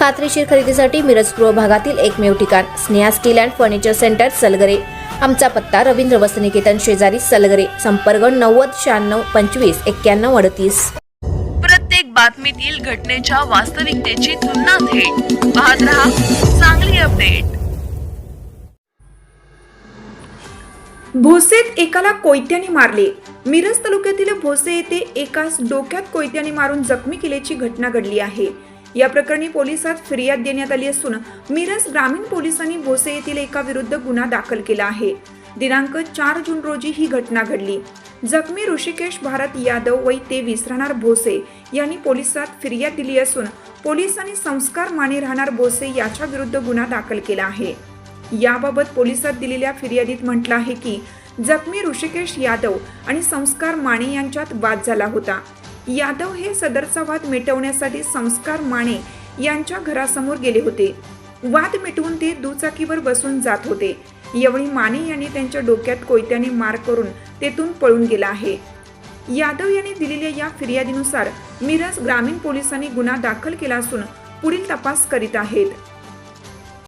खात्रीशीर खरेदीसाठी मिरज पूर्व भागातील एकमेव ठिकाण Sneha steel and furniture centre Salgare. आमचा पत्ता रवींद्र वसनिकेतन शेजारी सलगरे संपर्क नव्वद शहाण्णव पंचवीस एक्क्याण्णव अडतीस. प्रत्येक बातमीतील घटनेच्या वास्तविकतेची तुलना थेट. पाहत रहा चांगली अपडेट. भोसेत एकाला कोयत्याने मारले. मिरज तालुक्यातील भोसे येथे एकास डोक्यात कोयत्याने मारून जखमी केल्याची घटना घडली आहे. या प्रकरणी पोलिसात फिर्याद देण्यात आली असून मिरज ग्रामीण पोलिसांनी भोसे येथील एका विरुद्ध गुन्हा दाखल केला आहे. दिनांक चार जून रोजी ही घटना घडली. जखमी ऋषिकेश भारत यादव वय तेवीस राहणार भोसे यांनी पोलिसात फिर्याद दिली असून पोलिसांनी संस्कार माने राहणार भोसे याच्या विरुद्ध गुन्हा दाखल केला आहे. याबाबत पोलिसात दिलेल्या फिर्यादीत म्हटलं आहे की जखमी ऋषिकेश यादव आणि संस्कार माने यांच्यात वाद झाला होता. यादव हे सदरचा वाद मिटवण्यासाठी संस्कार माने यांच्या घरासमोर गेले होते. वाद मिटवून ते दुचाकीवर बसून जात होते. यावेळी माने यांनी त्यांच्या डोक्यात कोयत्याने मार करून तेथून पळून गेला आहे. यादव यांनी दिलेल्या या फिर्यादीनुसार मिरज ग्रामीण पोलिसांनी गुन्हा दाखल केला असून पुढील तपास करीत आहेत.